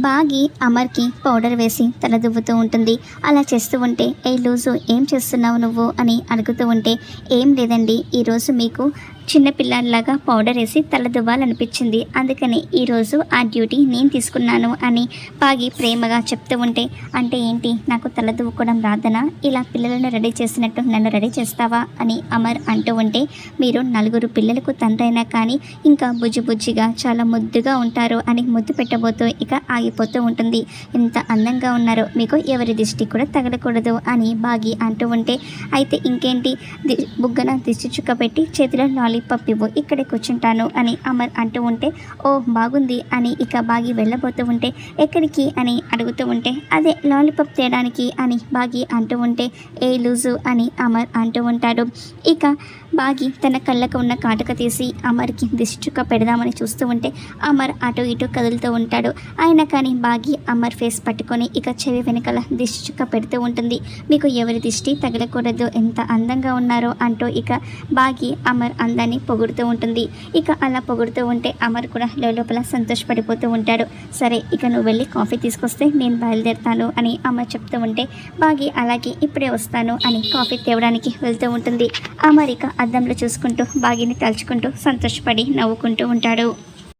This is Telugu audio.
బాగి అమర్కి పౌడర్ వేసి తల దువ్వుతూ ఉంటుంది. అలా చేస్తూ ఉంటే ఏ లూజు ఏం చేస్తున్నావు నువ్వు? అని అడుగుతూ ఉంటే ఏం లేదండి ఈరోజు మీకు చిన్నపిల్లల్లాగా పౌడర్ వేసి తల దువ్వాలనిపించింది. అందుకని ఈరోజు ఆ డ్యూటీ నేను తీసుకున్నాను అని పాగి ప్రేమగా చెప్తూ ఉంటే అంటే ఏంటి? నాకు తల దువ్వుకోవడం రాదనా? ఇలా పిల్లలను రెడీ చేసినట్టు నన్ను రెడీ చేస్తావా? అని అమర్ అంటూ ఉంటే మీరు నలుగురు పిల్లలకు తండ్రైనా కానీ ఇంకా బుజ్జి బుజ్జిగా చాలా ముద్దుగా ఉంటారు అని ముద్దు పెట్టబోతూ ఇక ఆగిపోతూ ఉంటుంది. ఎంత అందంగా ఉన్నారో మీకు ఎవరి దిష్టి కూడా తగలకూడదు అని బాగి అంటూ ఉంటే అయితే ఇంకేంటి? బుగ్గన దిష్టి చుక్క పెట్టి చేతిలో లాలీపాప్ ఇవ్వు ఇక్కడే కూర్చుంటాను అని అమర్ అంటూ ఉంటే ఓ బాగుంది అని ఇక బాగి వెళ్ళబోతూ ఉంటే ఎక్కడికి? అని అడుగుతూ ఉంటే అదే లాలీపాప్ తేయడానికి అని బాగి అంటూ ఉంటే ఏ లూజు అని అమర్ అంటూ ఉంటాడు. ఇక బాగి తన కళ్ళకు ఉన్న కాటుక తీసి అమర్కి దిష్టిచుక్క పెడదామని చూస్తూ ఉంటే అమర్ అటు ఇటు కదులుతూ ఉంటాడు. ఆయన కానీ బాగి అమర్ ఫేస్ పట్టుకొని ఇక చెవి వెనకాల దిష్టిచుక్క పెడుతూ ఉంటుంది. మీకు ఎవరి దిష్టి తగలకూడదు? ఎంత అందంగా ఉన్నారో? అంటూ ఇక బాగి అమర్ అందాన్ని పొగుడుతూ ఉంటుంది. ఇక అలా పొగుడుతూ ఉంటే అమర్ కూడా లోపల సంతోషపడిపోతూ ఉంటాడు. సరే ఇక నువ్వు వెళ్ళి కాఫీ తీసుకొస్తే నేను బయలుదేరుతాను అని అమర్ చెప్తూ ఉంటే బాగి అలాగే ఇప్పుడే వస్తాను అని కాఫీ తేవడానికి వెళ్తూ ఉంటుంది. అమర్ ఇక అద్దంలో చూసుకుంటూ బాగిని తలుచుకుంటూ సంతోషపడి నవ్వుకుంటూ ఉంటాడు.